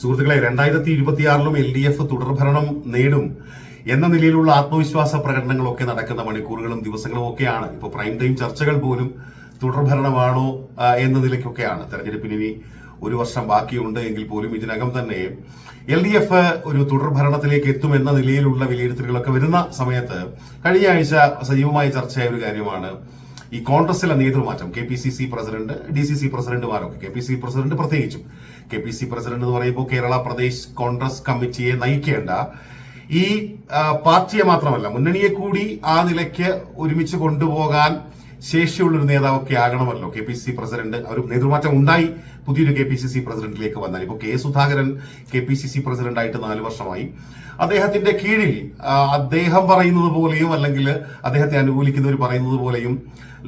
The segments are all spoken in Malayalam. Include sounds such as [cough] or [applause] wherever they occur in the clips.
സുഹൃത്തുക്കളെ രണ്ടായിരത്തി ഇരുപത്തിയാറിലും എൽ ഡി എഫ് തുടർഭരണം നേടും എന്ന നിലയിലുള്ള ആത്മവിശ്വാസ പ്രകടനങ്ങളൊക്കെ നടക്കുന്ന മണിക്കൂറുകളും ദിവസങ്ങളും ഒക്കെയാണ്. ഇപ്പോൾ പ്രൈം ടൈം ചർച്ചകൾ പോലും തുടർഭരണമാണോ എന്ന നിലയ്ക്കൊക്കെയാണ്. തെരഞ്ഞെടുപ്പിന് ഇനി ഒരു വർഷം ബാക്കിയുണ്ട് എങ്കിൽ പോലും ഇതിനകം തന്നെ എൽ ഡി എഫ് ഒരു തുടർഭരണത്തിലേക്ക് എത്തുമെന്ന നിലയിലുള്ള വിലയിരുത്തലുകളൊക്കെ വരുന്ന സമയത്ത് കഴിഞ്ഞ ആഴ്ച സജീവമായ ചർച്ചയായ ഒരു കാര്യമാണ്. ഈ കോൺഗ്രസിലെ നേതൃമാറ്റം K P C C president D C C പ്രസിഡന്റുമാരൊക്കെ. K P C president പ്രത്യേകിച്ചും. കെ പി സി പ്രസിഡന്റ് എന്ന് പറയുമ്പോൾ കേരള പ്രദേശ് കോൺഗ്രസ് കമ്മിറ്റിയെ നയിക്കേണ്ട ഈ പാർട്ടിയെ മാത്രമല്ല മുന്നണിയെ കൂടി ആ നിലയ്ക്ക് ഒരുമിച്ച് കൊണ്ടുപോകാൻ ശേഷിയുള്ള ഒരു നേതാവൊക്കെ ആകണമല്ലോ. കെ പി സി പ്രസിഡന്റ് ഒരു നേതൃമാറ്റം ഉണ്ടായി. പുതിയൊരു കെ പി സി സി പ്രസിഡന്റിലേക്ക് വന്നാൽ. ഇപ്പോൾ K Sudhakaran K P C C പ്രസിഡന്റായിട്ട് നാല് വർഷമായി. അദ്ദേഹത്തിന്റെ കീഴിൽ അദ്ദേഹം പറയുന്നത് പോലെയും അല്ലെങ്കിൽ അദ്ദേഹത്തെ അനുകൂലിക്കുന്നവർ പറയുന്നത് പോലെയും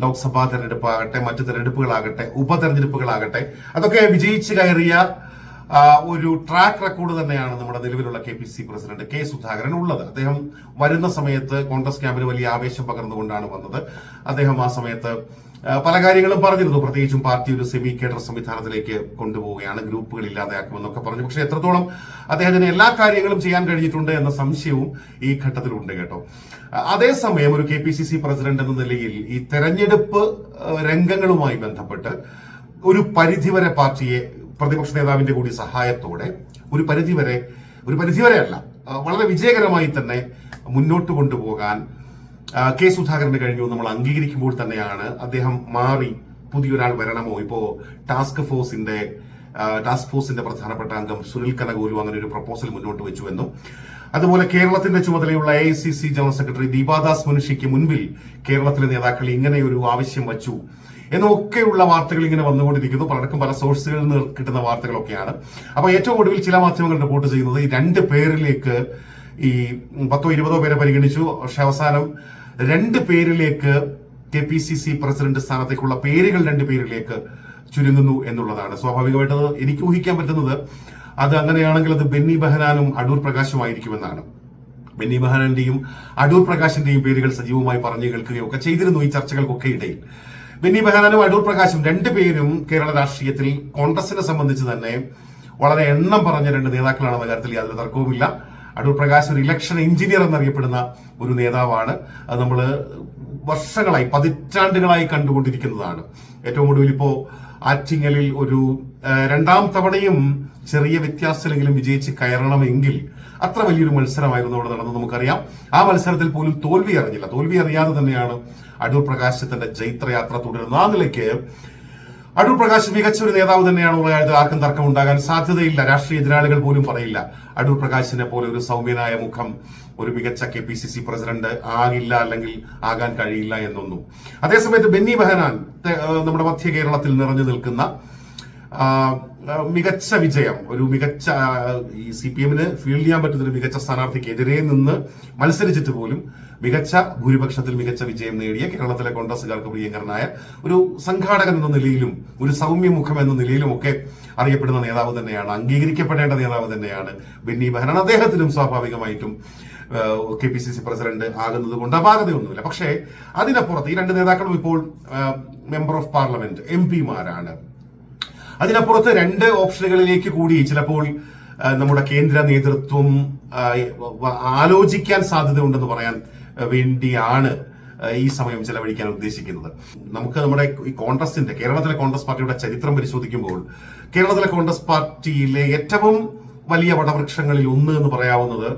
ലോക്സഭാ തെരഞ്ഞെടുപ്പാകട്ടെ മറ്റ് തെരഞ്ഞെടുപ്പുകളാകട്ടെ ഉപതെരഞ്ഞെടുപ്പുകളാകട്ടെ അതൊക്കെ വിജയിച്ചു കയറിയ ഒരു ട്രാക്ക് റെക്കോർഡ് തന്നെയാണ് നമ്മുടെ നിലവിലുള്ള K P C president K Sudhakaran ഉള്ളത്. അദ്ദേഹം വരുന്ന സമയത്ത് കോൺഗ്രസ് ക്യാമ്പിന് വലിയ ആവേശം പകർന്നുകൊണ്ടാണ് വന്നത്. അദ്ദേഹം ആ സമയത്ത് പല കാര്യങ്ങളും പറഞ്ഞിരുന്നു. പ്രത്യേകിച്ചും പാർട്ടി ഒരു സെമി കേഡർ സംവിധാനത്തിലേക്ക് കൊണ്ടുപോവുകയാണ് ഗ്രൂപ്പുകൾ ഇല്ലാതെയാക്കുമെന്നൊക്കെ പറഞ്ഞു. പക്ഷെ എത്രത്തോളം അദ്ദേഹത്തിന് എല്ലാ കാര്യങ്ങളും ചെയ്യാൻ കഴിഞ്ഞിട്ടുണ്ട് എന്ന സംശയവും ഈ ഘട്ടത്തിലുണ്ട് കേട്ടോ. അതേസമയം ഒരു K P C C president എന്ന നിലയിൽ ഈ തെരഞ്ഞെടുപ്പ് രംഗങ്ങളുമായി ബന്ധപ്പെട്ട് ഒരു പരിധിവരെ പാർട്ടിയെ പ്രതിപക്ഷ നേതാവിന്റെ കൂടി സഹായത്തോടെ ഒരു പരിധിവരെ ഒരു പരിധിവരെ അല്ല വളരെ വിജയകരമായി തന്നെ മുന്നോട്ട് കൊണ്ടുപോകാൻ കെ സുധാകരന് കഴിഞ്ഞു നമ്മൾ അംഗീകരിക്കുമ്പോൾ തന്നെയാണ് അദ്ദേഹം മാറി പുതിയൊരാൾ വരണമോ? ഇപ്പോ ടാസ്ക് ഫോഴ്സിന്റെ ടാസ്ക് ഫോഴ്സിന്റെ പ്രധാനപ്പെട്ട അംഗം സുനിൽ കനകോലു അങ്ങനെ ഒരു പ്രപ്പോസൽ മുന്നോട്ട് വെച്ചുവെന്നും അതുപോലെ കേരളത്തിന്റെ ചുമതലയുള്ള A C C general secretary Deepa Das മുനുഷിക്ക് മുൻപിൽ കേരളത്തിലെ നേതാക്കൾ ഇങ്ങനെ ഒരു ആവശ്യം വച്ചു എന്നൊക്കെയുള്ള വാർത്തകൾ ഇങ്ങനെ വന്നുകൊണ്ടിരിക്കുന്നു. പലർക്കും പല സോഴ്സുകളിൽ നിന്ന് കിട്ടുന്ന വാർത്തകളൊക്കെയാണ്. അപ്പോൾ ഏറ്റവും ഒടുവിൽ ചില മാധ്യമങ്ങൾ റിപ്പോർട്ട് ചെയ്യുന്നത് ഈ രണ്ട് പേരിലേക്ക് ഈ പത്തോ ഇരുപതോ പേരെ പരിഗണിച്ചു. പക്ഷെ അവസാനം രണ്ട് പേരിലേക്ക് K P C C president സ്ഥാനത്തേക്കുള്ള പേരുകൾ രണ്ട് പേരിലേക്ക് ചുരുങ്ങുന്നു എന്നുള്ളതാണ്. സ്വാഭാവികമായിട്ട് എനിക്ക് ഊഹിക്കാൻ പറ്റുന്നത്. അത് അങ്ങനെയാണെങ്കിൽ അത് ബെന്നി ബെഹനാനും അടൂർ പ്രകാശുമായിരിക്കുമെന്നാണ്. ബെന്നി ബെഹനാന്റെയും അടൂർ പ്രകാശിന്റെയും പേരുകൾ സജീവമായി പറഞ്ഞു കേൾക്കുകയോ ഒക്കെ ചെയ്തിരുന്നു ഈ ചർച്ചകൾക്കൊക്കെ ഇടയിൽ. ബെന്നി ബെഹനാനും അടൂർ പ്രകാശും രണ്ടുപേരും കേരള രാഷ്ട്രീയത്തിൽ കോൺഗ്രസിനെ സംബന്ധിച്ച് തന്നെ വളരെ എണ്ണം പറഞ്ഞ രണ്ട് നേതാക്കളാണെന്ന കാര്യത്തിൽ യാതൊരു തർക്കവുമില്ല. അടൂർ പ്രകാശ് ഒരു ഇലക്ഷൻ എഞ്ചിനീയർ എന്നറിയപ്പെടുന്ന ഒരു നേതാവാണ്. അത് നമ്മൾ വർഷങ്ങളായി പതിറ്റാണ്ടുകളായി കണ്ടുകൊണ്ടിരിക്കുന്നതാണ്. ഏറ്റവും ഒടുവിൽ ഇപ്പോ ആറ്റിങ്ങലിൽ ഒരു രണ്ടാം തവണയും ചെറിയ വ്യത്യാസത്തിലെങ്കിലും വിജയിച്ച് കയറണമെങ്കിൽ അത്ര വലിയൊരു മത്സരമായിരുന്നു അവിടെ നടന്നത് നമുക്കറിയാം. ആ മത്സരത്തിൽ പോലും തോൽവി അറിഞ്ഞില്ല. തോൽവി അറിയാതെ തന്നെയാണ് അടൂർ പ്രകാശ് തന്റെ ജൈത്രയാത്ര തുടരുന്നത്. ആ നിലയ്ക്ക് അടൂർ പ്രകാശ് മികച്ച ഒരു നേതാവ് തന്നെയാണുള്ള കാര്യത്തിൽ ആർക്കും തർക്കം ഉണ്ടാകാൻ സാധ്യതയില്ല. രാഷ്ട്രീയ എതിരാളികൾ പോലും പറയില്ല. അടൂർ പ്രകാശിനെ പോലെ ഒരു സൗമ്യനായ മുഖം ഒരു മികച്ച K P C C president ആകില്ല അല്ലെങ്കിൽ ആകാൻ കഴിയില്ല എന്നൊന്നും. അതേസമയത്ത് ബെന്നി ബെഹനാൻ നമ്മുടെ മധ്യ കേരളത്തിൽ നിറഞ്ഞു നിൽക്കുന്ന മികച്ച വിജയം ഒരു മികച്ച ഈ സി പി എമ്മിന് ഫീൽഡ് ചെയ്യാൻ പറ്റുന്ന ഒരു മികച്ച സ്ഥാനാർത്ഥിക്കെതിരെ നിന്ന് മത്സരിച്ചിട്ട് പോലും മികച്ച ഭൂരിപക്ഷത്തിൽ മികച്ച വിജയം നേടിയ കേരളത്തിലെ കോൺഗ്രസുകാർക്ക് പ്രിയങ്കരനായ ഒരു സംഘാടകൻ എന്ന നിലയിലും ഒരു സൗമ്യമുഖം എന്ന നിലയിലും ഒക്കെ അറിയപ്പെടുന്ന നേതാവ് തന്നെയാണ് അംഗീകരിക്കപ്പെടേണ്ട നേതാവ് തന്നെയാണ് ബെന്നി ബെഹനാൻ അദ്ദേഹത്തിനും സ്വാഭാവികമായിട്ടും K P C C president ആകുന്നത് കൊണ്ട് അപാകതയൊന്നുമില്ല. പക്ഷേ അതിനപ്പുറത്ത് ഈ രണ്ട് നേതാക്കളും ഇപ്പോൾ മെമ്പർ ഓഫ് പാർലമെന്റ് എം പിമാരാണ്. അതിനപ്പുറത്ത് രണ്ട് ഓപ്ഷനുകളിലേക്ക് കൂടി ചിലപ്പോൾ നമ്മുടെ കേന്ദ്ര നേതൃത്വം ആലോചിക്കാൻ സാധ്യതയുണ്ടെന്ന് പറയാൻ വേണ്ടിയാണ് ഈ സമയം ചെലവഴിക്കാൻ ഉദ്ദേശിക്കുന്നത്. നമുക്ക് നമ്മുടെ ഈ കോൺഗ്രസിന്റെ കേരളത്തിലെ കോൺഗ്രസ് പാർട്ടിയുടെ ചരിത്രം പരിശോധിക്കുമ്പോൾ കേരളത്തിലെ കോൺഗ്രസ് പാർട്ടിയിലെ ഏറ്റവും വലിയ വടവൃക്ഷങ്ങളിൽ ഒന്ന് എന്ന് പറയാവുന്നത്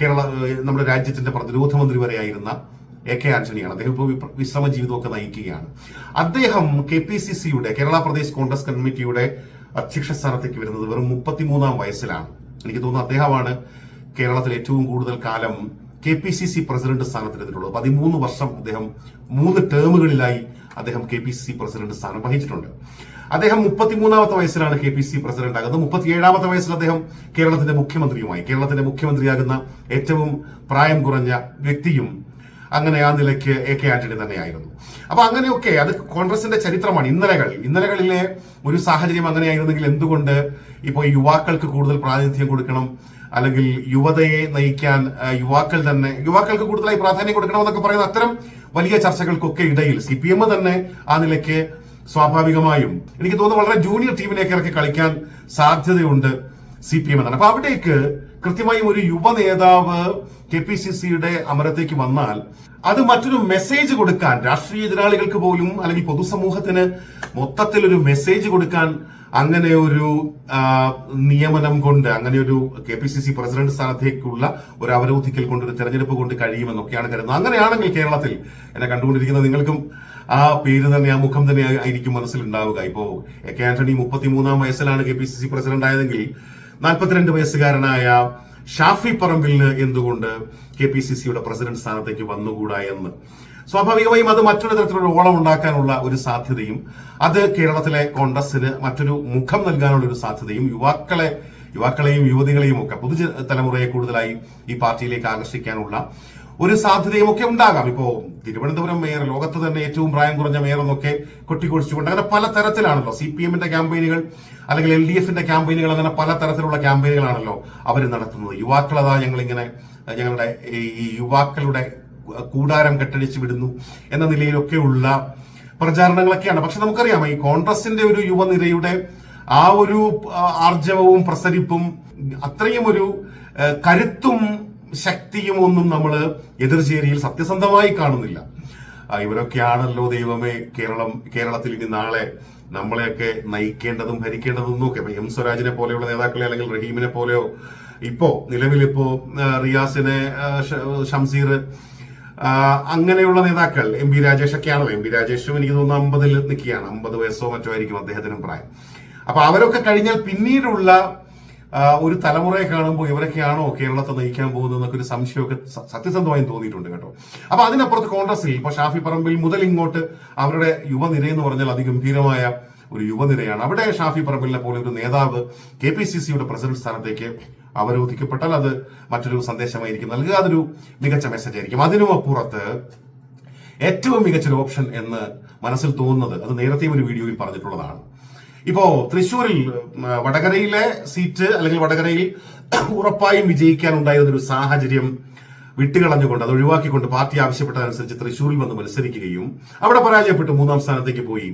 കേരള നമ്മുടെ രാജ്യത്തിന്റെ പ്രതിരോധ മന്ത്രി വരെയായിരുന്ന എ കെ ആന്റണിയാണ്. അദ്ദേഹം ഇപ്പോൾ വിശ്രമ ജീവിതമൊക്കെ നയിക്കുകയാണ്. അദ്ദേഹം കെ പി സി സിയുടെ കേരള പ്രദേശ് കോൺഗ്രസ് കമ്മിറ്റിയുടെ അധ്യക്ഷ സ്ഥാനത്തേക്ക് വരുന്നത് വെറും മുപ്പത്തിമൂന്നാം വയസ്സിലാണ്. എനിക്ക് തോന്നുന്നു അദ്ദേഹമാണ് കേരളത്തിൽ ഏറ്റവും കൂടുതൽ കാലം K P C C president സ്ഥാനത്തിരുന്നിട്ടുള്ളത് പതിമൂന്ന് വർഷം അദ്ദേഹം മൂന്ന് ടേമുകളിലായി അദ്ദേഹം K P C C president സ്ഥാനം വഹിച്ചിട്ടുണ്ട്. അദ്ദേഹം മുപ്പത്തിമൂന്നാമത്തെ വയസ്സിലാണ് കെ പി സി പ്രസിഡന്റ് ആകുന്നത്. മുപ്പത്തിയേഴാമത്തെ വയസ്സിൽ അദ്ദേഹം കേരളത്തിന്റെ മുഖ്യമന്ത്രിയുമായി കേരളത്തിന്റെ മുഖ്യമന്ത്രിയാകുന്ന ഏറ്റവും പ്രായം കുറഞ്ഞ വ്യക്തിയും അങ്ങനെ ആ നിലയ്ക്ക് എ കെ ആന്റണി തന്നെയായിരുന്നു. അപ്പൊ അങ്ങനെയൊക്കെ അത് കോൺഗ്രസിന്റെ ചരിത്രമാണ്. ഇന്നലകൾ ഇന്നലകളിലെ ഒരു സാഹചര്യം അങ്ങനെയായിരുന്നെങ്കിൽ എന്തുകൊണ്ട് ഇപ്പോൾ യുവാക്കൾക്ക് കൂടുതൽ പ്രാതിനിധ്യം കൊടുക്കണം? അല്ലെങ്കിൽ യുവതയെ നയിക്കാൻ യുവാക്കൾ തന്നെ യുവാക്കൾക്ക് കൂടുതലായി പ്രാധാന്യം കൊടുക്കണമെന്നൊക്കെ പറയുന്ന അത്തരം വലിയ ചർച്ചകൾക്കൊക്കെ ഇടയിൽ സി പി എം തന്നെ ആ നിലയ്ക്ക് സ്വാഭാവികമായും എനിക്ക് തോന്നുന്നു വളരെ ജൂനിയർ ടീമിലേക്ക് ഇറക്കി കളിക്കാൻ സാധ്യതയുണ്ട് സി പി എം എന്നാണ്. അപ്പൊ അവിടേക്ക് കൃത്യമായും ഒരു യുവ നേതാവ് കെ പി സി സിയുടെ അമരത്തേക്ക് വന്നാൽ അത് മറ്റൊരു മെസ്സേജ് കൊടുക്കാൻ രാഷ്ട്രീയ എതിരാളികൾക്ക് പോലും അല്ലെങ്കിൽ പൊതുസമൂഹത്തിന് മൊത്തത്തിൽ ഒരു മെസ്സേജ് കൊടുക്കാൻ അങ്ങനെ ഒരു നിയമനം കൊണ്ട് അങ്ങനെ ഒരു K P C C president സ്ഥാനത്തേക്കുള്ള ഒരു അവരോധിക്കൽ കൊണ്ട് ഒരു തെരഞ്ഞെടുപ്പ് കൊണ്ട് കഴിയുമെന്നൊക്കെയാണ് കരുതുന്നത്. അങ്ങനെയാണെങ്കിൽ കേരളത്തിൽ എന്നെ കണ്ടുകൊണ്ടിരിക്കുന്ന നിങ്ങൾക്കും ആ പേര് തന്നെ ആ മുഖം തന്നെ ആയിരിക്കും മനസ്സിലുണ്ടാവുക. ഇപ്പോ എ കെ ആന്റണി മുപ്പത്തിമൂന്നാം വയസ്സിലാണ് K P C C president ആയതെങ്കിൽ നാൽപ്പത്തിരണ്ട് വയസ്സുകാരനായ ഷാഫി പറമ്പിലിന് എന്തുകൊണ്ട് കെ പി സി സിയുടെ പ്രസിഡന്റ് സ്ഥാനത്തേക്ക് വന്നുകൂടാ എന്ന്? സ്വാഭാവികമായും അത് മറ്റൊരു തരത്തിലുള്ള ഓളം ഉണ്ടാക്കാനുള്ള ഒരു സാധ്യതയും അത് കേരളത്തിലെ കോൺഗ്രസിന് മറ്റൊരു മുഖം നൽകാനുള്ള ഒരു സാധ്യതയും യുവാക്കളെ യുവാക്കളെയും യുവതികളെയും ഒക്കെ പുതുതലമുറയെ കൂടുതലായി ഈ പാർട്ടിയിലേക്ക് ആകർഷിക്കാനുള്ള ഒരു സാധ്യതയും ഒക്കെ ഉണ്ടാകാം. ഇപ്പോ തിരുവനന്തപുരം മേയർ ലോകത്ത് തന്നെ ഏറ്റവും പ്രായം കുറഞ്ഞ മേയർ എന്നൊക്കെ കൊട്ടിക്കൊഴിച്ചുകൊണ്ട് അങ്ങനെ പല തരത്തിലാണല്ലോ. സി പി എമ്മിന്റെ ക്യാമ്പയിനുകൾ അല്ലെങ്കിൽ എൽ ഡി എഫിന്റെ ക്യാമ്പയിനുകൾ അങ്ങനെ പല തരത്തിലുള്ള ക്യാമ്പയിനുകളാണല്ലോ അവർ നടത്തുന്നത്. യുവാക്കളതാ ഞങ്ങളിങ്ങനെ ഞങ്ങളുടെ ഈ യുവാക്കളുടെ കൂടാരം കെട്ടടിച്ച് വിടുന്നു എന്ന നിലയിലൊക്കെയുള്ള പ്രചാരണങ്ങളൊക്കെയാണ്. പക്ഷെ നമുക്കറിയാം ഈ കോൺഗ്രസിന്റെ ഒരു യുവനിരയുടെ ആ ഒരു ആർജവവും പ്രസരിപ്പും അത്രയും ഒരു കരുത്തും ശക്തിയും ഒന്നും നമ്മൾ എതിർചേരിയിൽ സത്യസന്ധമായി കാണുന്നില്ല. ഇവരൊക്കെയാണല്ലോ ദൈവമേ കേരളം കേരളത്തിൽ ഇനി നാളെ നമ്മളെയൊക്കെ നയിക്കേണ്ടതും ഭരിക്കേണ്ടതും നോക്കെ. ഇപ്പൊ എം സ്വരാജിനെ പോലെയുള്ള നേതാക്കളെ അല്ലെങ്കിൽ റഹീമിനെ പോലെയോ ഇപ്പോ നിലവിലിപ്പോ റിയാസിനെ ഷംസീർ അങ്ങനെയുള്ള നേതാക്കൾ എം പി രാജേഷ് ഒക്കെയാണല്ലോ. എം പി രാജേഷും എനിക്ക് തോന്നുന്നു അമ്പതിൽ നിൽക്കുകയാണ്. അമ്പത് വയസ്സോ മറ്റോ ആയിരിക്കും അദ്ദേഹത്തിനും പ്രായം. അപ്പൊ അവരൊക്കെ കഴിഞ്ഞാൽ പിന്നീടുള്ള ഒരു തലമുറയെ കാണുമ്പോൾ ഇവരൊക്കെയാണോ കേരളത്തെ നയിക്കാൻ പോകുന്നത് എന്നൊക്കെ ഒരു സംശയമൊക്കെ സത്യസന്ധമായി തോന്നിയിട്ടുണ്ട് കേട്ടോ. അപ്പൊ അതിനപ്പുറത്ത് കോൺഗ്രസിൽ ഇപ്പൊ ഷാഫി പറമ്പിൽ മുതൽ ഇങ്ങോട്ട് അവരുടെ യുവനിര എന്ന് പറഞ്ഞാൽ അതിഗംഭീരമായ ഒരു യുവനിരയാണ്. അവിടെ ഷാഫി പറമ്പിലിനെ പോലെ ഒരു നേതാവ് കെ പി സി സിയുടെ പ്രസിഡന്റ് സ്ഥാനത്തേക്ക് അവരോധിക്കപ്പെട്ടാൽ അത് മറ്റൊരു സന്ദേശമായിരിക്കും നൽകുക അതൊരു മികച്ച മെസ്സേജ് ആയിരിക്കും. അതിനും അപ്പുറത്ത് ഏറ്റവും മികച്ചൊരു ഓപ്ഷൻ എന്ന് മനസ്സിൽ തോന്നുന്നത് അത് നേരത്തെയും ഒരു വീഡിയോയിൽ പറഞ്ഞിട്ടുള്ളതാണ്. ഇപ്പോ തൃശൂരിൽ വടകരയിലെ സീറ്റ് അല്ലെങ്കിൽ വടകരയിൽ [coughs] ഉറപ്പായും വിജയിക്കാനുണ്ടായിരുന്ന ഒരു സാഹചര്യം വിട്ടുകളഞ്ഞുകൊണ്ട് അത് ഒഴിവാക്കിക്കൊണ്ട് പാർട്ടി ആവശ്യപ്പെട്ടതനുസരിച്ച് തൃശൂരിൽ വന്ന് മത്സരിക്കുകയും അവിടെ പരാജയപ്പെട്ടു മൂന്നാം സ്ഥാനത്തേക്ക് പോയി.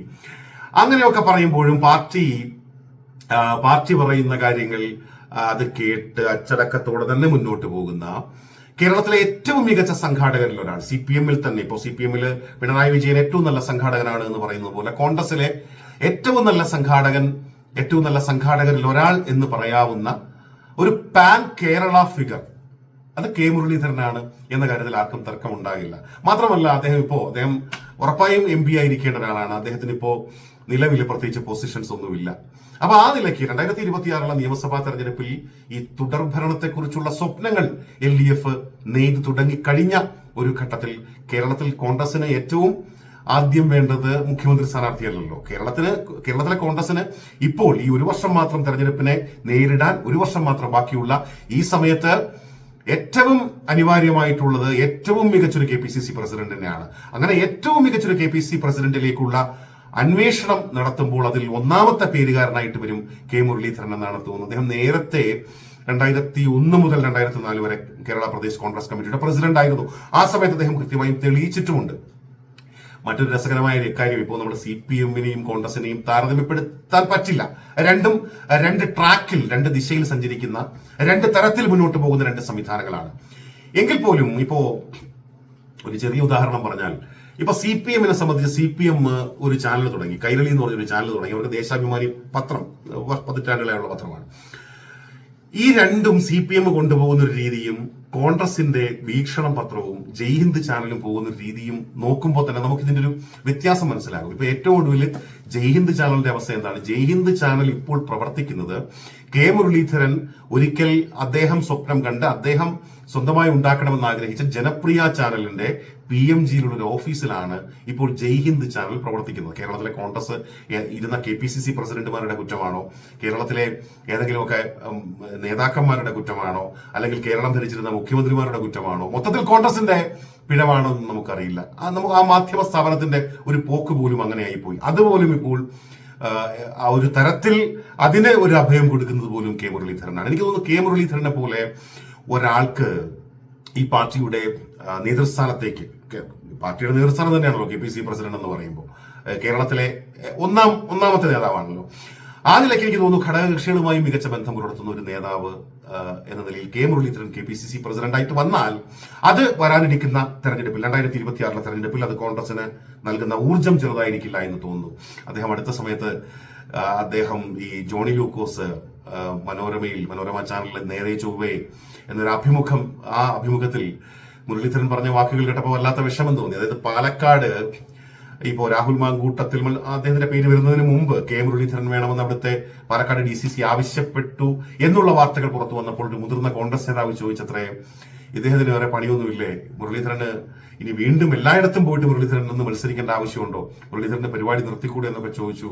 അങ്ങനെയൊക്കെ പറയുമ്പോഴും പാർട്ടി പാർട്ടി പറയുന്ന കാര്യങ്ങൾ അത് കേട്ട് അച്ചടക്കത്തോടെ തന്നെ മുന്നോട്ട് പോകുന്ന കേരളത്തിലെ ഏറ്റവും മികച്ച സംഘാടകരിൽ ഒരാൾ സി പി എമ്മിൽ തന്നെ ഇപ്പോൾ സി പി എമ്മിൽ പിണറായി വിജയൻ ഏറ്റവും നല്ല സംഘാടകനാണ് എന്ന് പറയുന്നത് പോലെ കോൺഗ്രസിലെ ഏറ്റവും നല്ല സംഘാടകൻ ഏറ്റവും നല്ല സംഘാടകരിൽ ഒരാൾ എന്ന് പറയാവുന്ന ഒരു പാൻ കേരള ഫിഗർ. അത് കെ മുരളീധരനാണ് എന്ന കാര്യത്തിൽ ആർക്കും തർക്കം ഉണ്ടാകില്ല മാത്രമല്ല അദ്ദേഹം ഇപ്പോ അദ്ദേഹം ഉറപ്പായും എം പി ആയിരിക്കേണ്ട ഒരാളാണ്. അദ്ദേഹത്തിന് ഇപ്പോ നിലവിൽ പ്രത്യേകിച്ച് പൊസിഷൻസ് ഒന്നുമില്ല. അപ്പൊ ആ നിലയ്ക്ക് രണ്ടായിരത്തി ഇരുപത്തിയാറിലെ നിയമസഭാ തെരഞ്ഞെടുപ്പിൽ ഈ തുടർഭരണത്തെക്കുറിച്ചുള്ള സ്വപ്നങ്ങൾ എൽ ഡി എഫ് നെയ്ത് തുടങ്ങിക്കഴിഞ്ഞ ഒരു ഘട്ടത്തിൽ കേരളത്തിൽ കോൺഗ്രസിന് ഏറ്റവും ആദ്യം വേണ്ടത് മുഖ്യമന്ത്രി സ്ഥാനാർത്ഥിയല്ലല്ലോ. കേരളത്തിന് കേരളത്തിലെ കോൺഗ്രസിന് ഇപ്പോൾ ഈ ഒരു വർഷം മാത്രം തെരഞ്ഞെടുപ്പിനെ നേരിടാൻ ഒരു വർഷം മാത്രം ബാക്കിയുള്ള ഈ സമയത്ത് ഏറ്റവും അനിവാര്യമായിട്ടുള്ളത് ഏറ്റവും മികച്ചൊരു കെ പി സി സി പ്രസിഡന്റിനെയാണ് അങ്ങനെ ഏറ്റവും മികച്ചൊരു കെ പി സി പ്രസിഡന്റിലേക്കുള്ള അന്വേഷണം നടത്തുമ്പോൾ അതിൽ ഒന്നാമത്തെ പേരുകാരനായിട്ട് വരും കെ മുരളീധരൻ എന്നാണ് തോന്നുന്നത്. അദ്ദേഹം നേരത്തെ രണ്ടായിരത്തി ഒന്ന് മുതൽ രണ്ടായിരത്തി നാല് വരെ കേരള പ്രദേശ് കോൺഗ്രസ് കമ്മിറ്റിയുടെ പ്രസിഡന്റ് ആയിരുന്നു ആ സമയത്ത് അദ്ദേഹം കൃത്യമായും തെളിയിച്ചിട്ടുമുണ്ട്. മറ്റൊരു രസകരമായ കാര്യം ഇപ്പോൾ നമ്മുടെ സി പി എമ്മിനെയും കോൺഗ്രസിനെയും താരതമ്യപ്പെടുത്താൻ പറ്റില്ല. രണ്ടും രണ്ട് ട്രാക്കിൽ രണ്ട് ദിശയിൽ സഞ്ചരിക്കുന്ന രണ്ട് തരത്തിൽ മുന്നോട്ട് പോകുന്ന രണ്ട് സംവിധാനങ്ങളാണ്. എങ്കിൽ പോലും ഇപ്പോ ഒരു ചെറിയ ഉദാഹരണം പറഞ്ഞാൽ ഇപ്പൊ സി പി എമ്മിനെ സംബന്ധിച്ച് സി പി എം ഒരു ചാനൽ തുടങ്ങി. കൈരളി എന്ന് പറഞ്ഞൊരു ചാനൽ തുടങ്ങി. അവർക്ക് ദേശാഭിമാനി പത്രം പതിറ്റാണ്ടുകളായുള്ള പത്രമാണ്. ഈ രണ്ടും സി പി എം കൊണ്ടുപോകുന്ന ഒരു രീതിയും കോൺഗ്രസിന്റെ വീക്ഷണം പത്രവും ജയ്ഹിന്ദ് ചാനലും പോകുന്ന രീതിയും നോക്കുമ്പോൾ തന്നെ നമുക്ക് ഇതിന്റെ ഒരു വ്യത്യാസം മനസ്സിലാകും. ഇപ്പൊ ഏറ്റവും ഒടുവിൽ ജയ്ഹിന്ദ് ചാനലിന്റെ അവസ്ഥ എന്താണ്? ജയ്ഹിന്ദ് ചാനൽ ഇപ്പോൾ പ്രവർത്തിക്കുന്നത് കെ മുരളീധരൻ ഒരിക്കൽ അദ്ദേഹം സ്വപ്നം കണ്ട് അദ്ദേഹം സ്വന്തമായി ഉണ്ടാക്കണമെന്ന് ആഗ്രഹിച്ച ജനപ്രിയ ചാനലിന്റെ പി എം ജിയിലുള്ള ഒരു ഓഫീസിലാണ് ഇപ്പോൾ ജയ്ഹിന്ദ് ചാനൽ പ്രവർത്തിക്കുന്നത്. കേരളത്തിലെ കോൺഗ്രസ് ഇരുന്ന കെ പി സി സി പ്രസിഡന്റുമാരുടെ കുറ്റമാണോ? കേരളത്തിലെ ഏതെങ്കിലുമൊക്കെ നേതാക്കന്മാരുടെ കുറ്റമാണോ? അല്ലെങ്കിൽ കേരളം ധരിച്ചിരുന്ന മുഖ്യമന്ത്രിമാരുടെ കുറ്റമാണോ? മൊത്തത്തിൽ കോൺഗ്രസിന്റെ പിഴവാണോ എന്ന് നമുക്കറിയില്ല നമുക്ക് ആ മാധ്യമ സ്ഥാപനത്തിന്റെ ഒരു പോക്ക് പോലും അങ്ങനെയായി പോയി അതുപോലും ഇപ്പോൾ ആ, ഒരു തരത്തിൽ അതിന് ഒരു അഭയം കൊടുക്കുന്നത് പോലും കെ മുരളീധരനാണ്. എനിക്ക് തോന്നുന്നു കെ മുരളീധരനെ പോലെ ഒരാൾക്ക് ഈ പാർട്ടിയുടെ നേതൃസ്ഥാനത്തേക്ക് പാർട്ടിയുടെ നേതൃസ്ഥാനം തന്നെയാണല്ലോ കെ പി സി പ്രസിഡന്റ് എന്ന് പറയുമ്പോൾ. കേരളത്തിലെ ഒന്നാം ഒന്നാമത്തെ നേതാവാണല്ലോ. ആ നിലയ്ക്ക് എനിക്ക് തോന്നുന്നു ഘടകകക്ഷികളുമായി മികച്ച ബന്ധം പുലർത്തുന്ന ഒരു നേതാവ് എന്ന നിലയിൽ K Muraleedharan K P C C പ്രസിഡന്റായിട്ട് വന്നാൽ അത് വരാനിരിക്കുന്ന തെരഞ്ഞെടുപ്പിൽ രണ്ടായിരത്തി ഇരുപത്തിയാറിലെ തെരഞ്ഞെടുപ്പിൽ അത് കോൺഗ്രസിന് നൽകുന്ന ഊർജം ചെറുതായിരിക്കില്ല എന്ന് തോന്നുന്നു. അദ്ദേഹം അടുത്ത സമയത്ത് അദ്ദേഹം ഈ ജോണി ലൂക്കോസ് മനോരമയിൽ മനോരമ ചാനലിൽ നേരെ ചൊവ്വേ എന്നൊരു അഭിമുഖം ആ അഭിമുഖത്തിൽ മുരളീധരൻ പറഞ്ഞ വാക്കുകൾ കേട്ടപ്പോൾ വല്ലാത്ത വിഷമം തോന്നി. അതായത് പാലക്കാട് ഇപ്പോ രാഹുൽ മാങ്കൂട്ടത്തിൽ അദ്ദേഹത്തിന്റെ പേര് വരുന്നതിന് മുമ്പ് കെ മുരളീധരൻ വേണമെന്ന് അവിടുത്തെ പാലക്കാട് ഡി സി സി ആവശ്യപ്പെട്ടു എന്നുള്ള വാർത്തകൾ പുറത്തു വന്നപ്പോൾ ഒരു മുതിർന്ന കോൺഗ്രസ് നേതാവ് ചോദിച്ചത്രേ ഇദ്ദേഹത്തിന് വേറെ പണിയൊന്നുമില്ലേ? മുരളീധരന് ഇനി വീണ്ടും എല്ലായിടത്തും പോയിട്ട് മുരളീധരൻ നിന്ന് മത്സരിക്കേണ്ട ആവശ്യമുണ്ടോ? മുരളീധരന്റെ പരിപാടി നിർത്തിക്കൂടെ? എന്നൊക്കെ ചോദിച്ചു.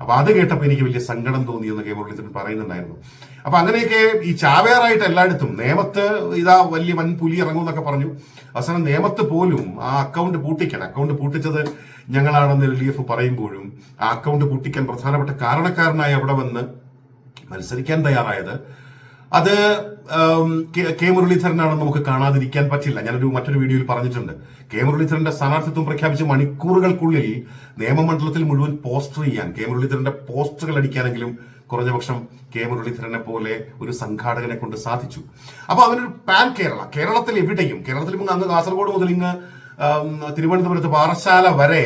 അപ്പൊ അത് കേട്ടപ്പോൾ എനിക്ക് വലിയ സങ്കടം തോന്നി എന്ന് കെ മുരളീധരൻ പറയുന്നുണ്ടായിരുന്നു. അപ്പൊ അങ്ങനെയൊക്കെ ഈ ചാവേറായിട്ട് എല്ലായിടത്തും നേമത്ത് ഇതാ വലിയ വൻ പുലി ഇറങ്ങും എന്നൊക്കെ പറഞ്ഞു. അവസാനം നേമത്ത് പോലും ആ അക്കൗണ്ട് പൂട്ടിക്കാൻ അക്കൗണ്ട് പൂട്ടിച്ചത് ഞങ്ങളാണെന്ന് എൽ ഡി എഫ് പറയുമ്പോഴും ആ അക്കൗണ്ട് പൂട്ടിക്കാൻ പ്രധാനപ്പെട്ട കാരണക്കാരനായി അവിടെ വന്ന് മത്സരിക്കാൻ തയ്യാറായത്. അത് കെ- മുരളീധരനാണെന്ന് നമുക്ക് കാണാതിരിക്കാൻ പറ്റില്ല. ഞാനൊരു മറ്റൊരു വീഡിയോയിൽ പറഞ്ഞിട്ടുണ്ട്. കെ മുരളീധരന്റെ സ്ഥാനാർത്ഥിത്വം പ്രഖ്യാപിച്ച് മണിക്കൂറുകൾക്കുള്ളിൽ നിയമമണ്ഡലത്തിൽ മുഴുവൻ പോസ്റ്റർ ചെയ്യാൻ കെ മുരളീധരന്റെ പോസ്റ്ററുകൾ അടിക്കാനെങ്കിലും കുറഞ്ഞപക്ഷം കെ മുരളീധരനെ പോലെ ഒരു സംഘാടകനെ കൊണ്ട് സാധിച്ചു. അപ്പൊ അവനൊരു പാൻ കേരള. കേരളത്തിൽ എവിടെയും കേരളത്തിൽ അന്ന് കാസർഗോഡ് മുതൽ ഇങ്ങ് തിരുവനന്തപുരത്ത് പാറശാല വരെ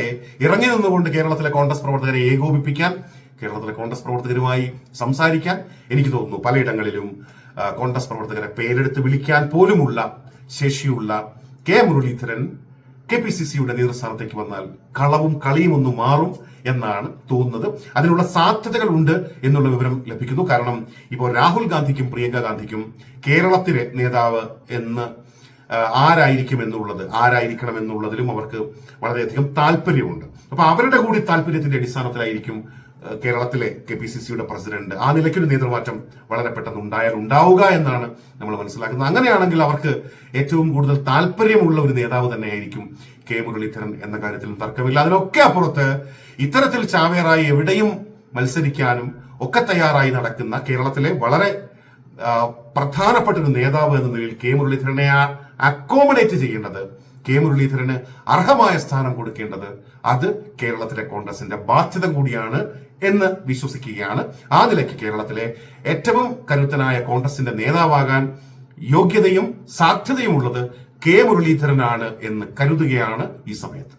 ഇറങ്ങി നിന്നുകൊണ്ട് കേരളത്തിലെ കോൺഗ്രസ് പ്രവർത്തകരെ ഏകോപിപ്പിക്കാൻ കേരളത്തിലെ കോൺഗ്രസ് പ്രവർത്തകരുമായി സംസാരിക്കാൻ എനിക്ക് തോന്നുന്നു പലയിടങ്ങളിലും കോൺഗ്രസ് പ്രവർത്തകരെ പേരെടുത്ത് വിളിക്കാൻ പോലുമുള്ള ശേഷിയുള്ള K Muraleedharan K P C സിയുടെ നേതൃസ്ഥാനത്തേക്ക് വന്നാൽ കളവും കളിയും ഒന്ന് മാറും എന്നാണ് തോന്നുന്നത്. അതിനുള്ള സാധ്യതകൾ ഉണ്ട് എന്നുള്ള വിവരം ലഭിക്കുന്നു. കാരണം ഇപ്പോൾ രാഹുൽ ഗാന്ധിക്കും പ്രിയങ്ക ഗാന്ധിക്കും കേരളത്തിലെ നേതാവ് എന്ന് ആരായിരിക്കും എന്നുള്ളത് ആരായിരിക്കണം എന്നുള്ളതിലും അവർക്ക് വളരെയധികം താല്പര്യമുണ്ട്. അപ്പൊ അവരുടെ കൂടി താല്പര്യത്തിന്റെ അടിസ്ഥാനത്തിലായിരിക്കും കേരളത്തിലെ കെ പി സി സിയുടെ പ്രസിഡന്റ്. ആ നിലയ്ക്കൊരു നേതൃമാറ്റം വളരെ പെട്ടെന്ന് ഉണ്ടായാൽ ഉണ്ടാവുക എന്നാണ് നമ്മൾ മനസ്സിലാക്കുന്നത്. അങ്ങനെയാണെങ്കിൽ അവർക്ക് ഏറ്റവും കൂടുതൽ താല്പര്യമുള്ള ഒരു നേതാവ് തന്നെയായിരിക്കും കെ മുരളീധരൻ എന്ന കാര്യത്തിലും തർക്കമില്ല. അതിനൊക്കെ അപ്പുറത്ത് ഇത്തരത്തിൽ ചാവേറായി എവിടെയും മത്സരിക്കാനും ഒക്കെ തയ്യാറായി നടക്കുന്ന കേരളത്തിലെ വളരെ പ്രധാനപ്പെട്ട ഒരു നേതാവ് എന്ന നിലയിൽ കെ മുരളീധരനെ അക്കോമഡേറ്റ് ചെയ്യേണ്ടത് കെ മുരളീധരന് അർഹമായ സ്ഥാനം കൊടുക്കേണ്ടത് അത് കേരളത്തിലെ കോൺഗ്രസിന്റെ ബാധ്യത കൂടിയാണ് എന്ന് വിശ്വസിക്കുകയാണ്. ആ നിലയ്ക്ക് കേരളത്തിലെ ഏറ്റവും കരുത്തനായ കോൺഗ്രസിന്റെ നേതാവാകാൻ യോഗ്യതയും സാധ്യതയുമുള്ളത് കെ മുരളീധരനാണ് എന്ന് കരുതുകയാണ് ഈ സമയത്ത്.